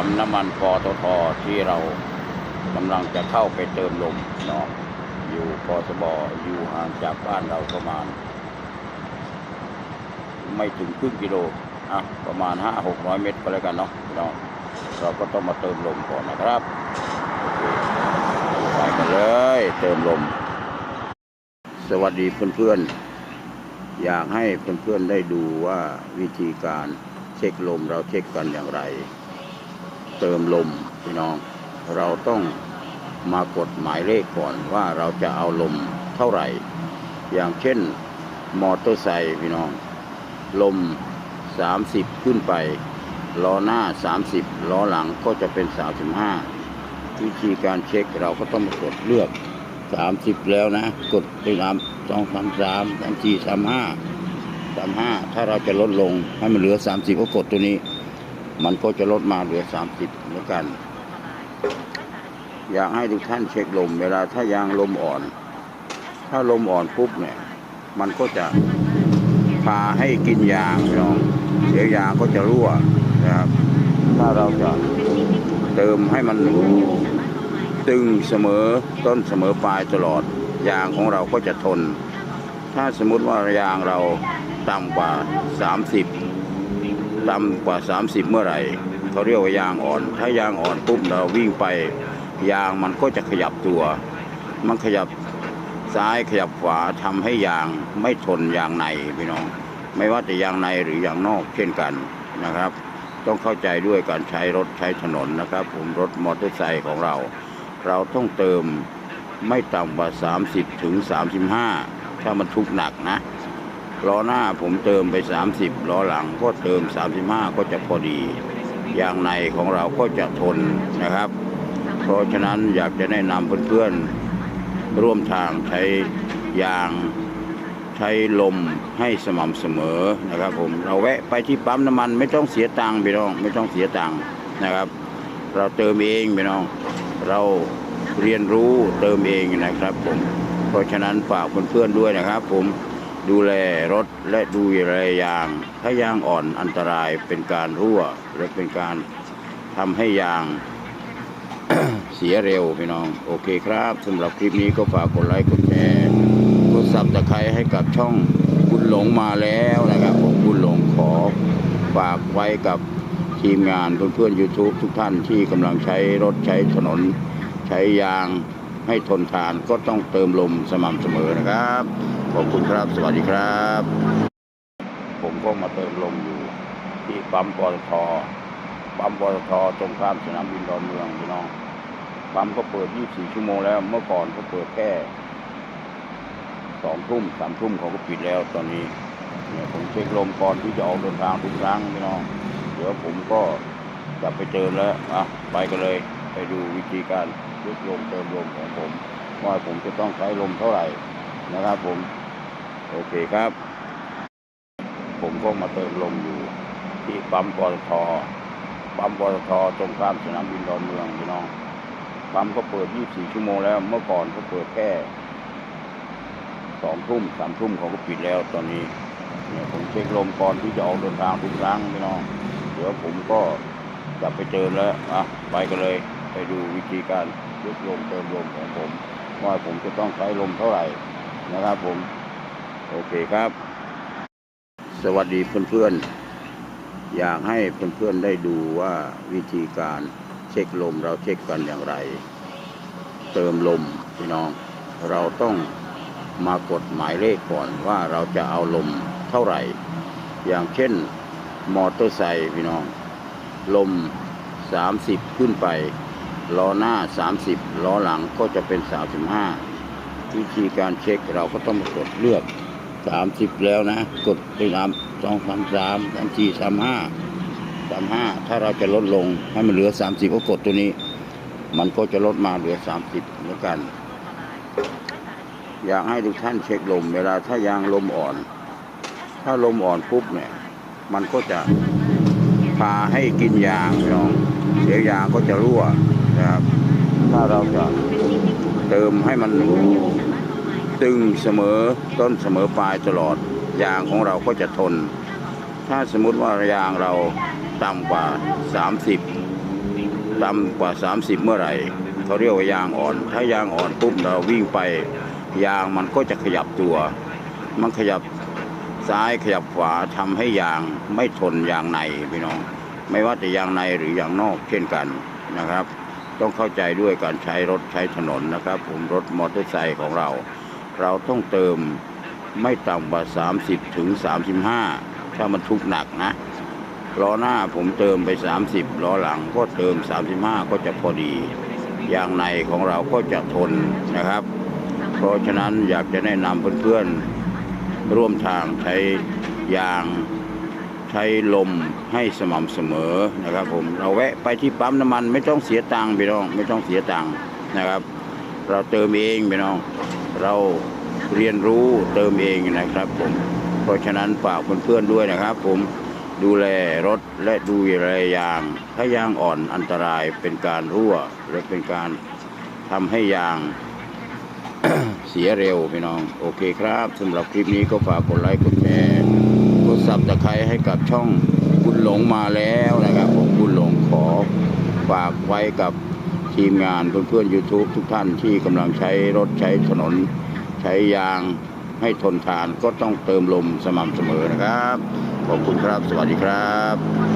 ปั๊มน้ำมันปตทที่เรากำลังจะเข้าไปเติมลมเนาะอยู่ปตบอยู่ห่างจากบ้านเราประมาณ ไม่ถึงครึ่งกิโลอะประมาณห้าหกร้อยเมตรก็แล้วกันเนาะน้องเราก็ต้องมาเติมลมก่อนนะครับไปกันเลย เติมลม สวัสดีเพื่อนๆ อยากให้เพื่อนๆได้ดูว่าวิธีการเช็คลมเราเช็คกันอย่างไร เติมลมพี่น้อง เราต้องมากดหมายเลขก่อนว่าเราจะเอาลมเท่าไหร่ อย่างเช่นมอเตอร์ไซค์พี่น้อง ลม 30 ขึ้นไปล้อหน้า 30ล้อหลังก็จะเป็น 35 วิธีการเช็คเราก็ต้องมากดเลือก 30 แล้วนะ กดไปสามสองสามสามสามสี่สามห้าสามห้าถ้าเราจะลดลงให้มันเหลือ 30 ก็กดตัวนี้ มันก็จะลดมาเหลือ 30เหมือนกัน อยากให้ทุกท่านเช็คลม เวลาถ้ายางลมอ่อน ถ้าลมอ่อนปุ๊บเนี่ย มันก็จะพาให้กินยางน้องเดี๋ยวยางก็จะรั่วนะครับ ถ้าเราจะเติมให้มันตึงเสมอต้นเสมอปลายตลอดยางของเราก็จะทน ถ้าสมมติว่ายางเราต่ำกว่า 30 ต่ำกว่า 30 เมื่อไหร่เขาเรียกว่ายางอ่อน ถ้ายางอ่อนปุ๊บเราวิ่งไป ยางมันก็จะขยับตัว มันขยับซ้ายขยับขวาทำให้ยางไม่ทนยางในพี่น้อง ไม่ว่าจะยางในหรือยางนอกเช่นกันนะครับ ต้องเข้าใจด้วยการใช้รถใช้ถนนนะครับ ผมรถมอเตอร์ไซค์ของเรา เราต้องเติมไม่ต่ำกว่า 30 ถึง 35 ถ้ามันทุกหนักนะ ล้อหน้าผมเติมไป 30ล้อหลังก็เติม 35 ก็จะพอดียางในของเราก็จะทนนะครับ เพราะฉะนั้นอยากจะแนะนำเพื่อนๆร่วมทางใช้ยางใช้ลมให้สม่ำเสมอนะครับ ผมเราแวะไปที่ปั๊มน้ำมันไม่ต้องเสียตังค์พี่น้องไม่ต้องเสียตังค์นะครับ เราเติมเองพี่น้องเราเรียนรู้เติมเองนะครับผมเพราะฉะนั้นฝากเพื่อนๆด้วยนะครับ ผม ดูแลรถและดูแลยาง ถ้ายางอ่อนอันตรายเป็นการรั่ว และเป็นการทำให้ยางเสียเร็วพี่น้อง โอเคครับสำหรับคลิปนี้ก็ฝากกดไลค์กดแชร์กดซับตะไคร้ให้กับช่องคุณหลงมาแล้วนะครับผมคุณหลงขอฝากไว้กับทีมงานเพื่อนๆ YouTube ทุกท่านที่กำลังใช้รถใช้ถนน ใช้ยาง ให้ทนทานก็ต้องเติมลมสม่ำเสมอนะครับ ขอบคุณครับ สวัสดีครับ ผมก็มาเติมลมอยู่ ที่ปั๊มปตทปั๊มปตทตรงข้ามสนามบินดอนเมืองพี่น้องปั๊มก็เปิด 24 ชั่วโมงแล้ว เมื่อก่อนก็เปิดแค่สองทุ่มสามทุ่มเขาก็ปิดแล้วตอนนี้เนี่ยผมเช็คลมก่อนที่จะออกเดินทางทุกครั้งพี่น้องเดี๋ยวผมก็จะไปเติมแล้วอะไปกันเลย ไปดูวิธีการ ยึดลมเติมลมของผมว่าผมจะต้องใช้ลมเท่าไหร่นะครับ ผมโอเคครับ ผมก็มาเติมลมอยู่ ที่ปั๊มปตทปั๊มปตทตรงข้ามสนามบินดอนเมืองพี่น้องปั๊มก็เปิด 24 ชั่วโมงแล้ว เมื่อก่อนก็เปิดแค่สองทุ่มสามทุ่มเขาก็ปิดแล้วตอนนี้เนี่ยผมเช็คลมก่อนที่จะออกเดินทางทุกครั้งพี่น้อง เดี๋ยวผมก็จะไปเติมแล้วอะไปกันเลย ไปดูวิธีการยึดลมเติมลมของผม ว่าผมจะต้องใช้ลมเท่าไหร่นะครับผม โอเคครับ สวัสดีเพื่อนๆ อยากให้เพื่อนๆได้ดูว่าวิธีการเช็คลมเราเช็คกันอย่างไร เติมลมพี่น้อง เราต้องมากดหมายเลขก่อนว่าเราจะเอาลมเท่าไหร่ อย่างเช่นมอเตอร์ไซค์พี่น้อง ลม 30 ขึ้นไป ล้อหน้า 30ล้อหลังก็จะเป็น 35 วิธีการเช็คเราก็ต้องกดเลือก 30 แล้วนะ กดไปสามสองสามสามสามสี่สามห้าสามห้าถ้าเราจะลดลงให้มันเหลือ 30 ก็กดตัวนี้ มันก็จะลดมาเหลือ 30เหมือนกัน อยากให้ทุกท่านเช็คลม เวลาถ้ายางลมอ่อน ถ้าลมอ่อนปุ๊บเนี่ย มันก็จะ พาให้กินยางพี่น้องเดี๋ยวยางก็จะรั่วนะครับ ถ้าเราจะเติมให้มันตึงเสมอต้นเสมอปลายตลอดยางของเราก็จะทน ถ้าสมมติว่ายางเราต่ำกว่า 30 ต่ำกว่า 30 เมื่อไหร่เขาเรียกว่ายางอ่อน ถ้ายางอ่อนปุ๊บเราวิ่งไป ยางมันก็จะขยับตัว มันขยับ ซ้ายขยับขวาทำให้ยางไม่ทนยางในพี่น้อง ไม่ว่าจะยางในหรือยางนอกเช่นกันนะครับ ต้องเข้าใจด้วยการใช้รถใช้ถนนนะครับ ผมรถมอเตอร์ไซค์ของเรา เราต้องเติมไม่ต่ำกว่า 30ถึง35 ถ้ามันทุกหนักนะล้อหน้าผมเติมไป 30ล้อหลังก็เติม 35 ก็จะพอดียางในของเราก็จะทนนะครับ เพราะฉะนั้นอยากจะแนะนำเพื่อนๆ ร่วมทางใช้ยางใช้ลมให้สม่ำเสมอนะครับผมเราแวะไปที่ปั๊มน้ำมันไม่ต้องเสียตังค์พี่น้องไม่ต้องเสียตังค์นะครับ เราเติมเองพี่น้องเราเรียนรู้เติมเองนะครับผมเพราะฉะนั้นฝากเพื่อนๆด้วยนะครับ ผมดูแลรถและดูแลยาง ถ้ายางอ่อนอันตรายเป็นการรั่วและเป็นการทำให้ยาง เสียเร็วพี่น้อง โอเคครับสำหรับคลิปนี้ก็ฝากกดไลค์กดแชร์กดซับตะไคร้ให้กับช่องบุญหลงมาแล้วนะครับผมบุญหลงขอฝากไว้กับทีมงานเพื่อนๆ YouTube ทุกท่านที่กำลังใช้รถใช้ถนน ใช้ยางให้ทนทานก็ต้องเติมลมสม่ำเสมอนะครับ ขอบคุณครับ สวัสดีครับ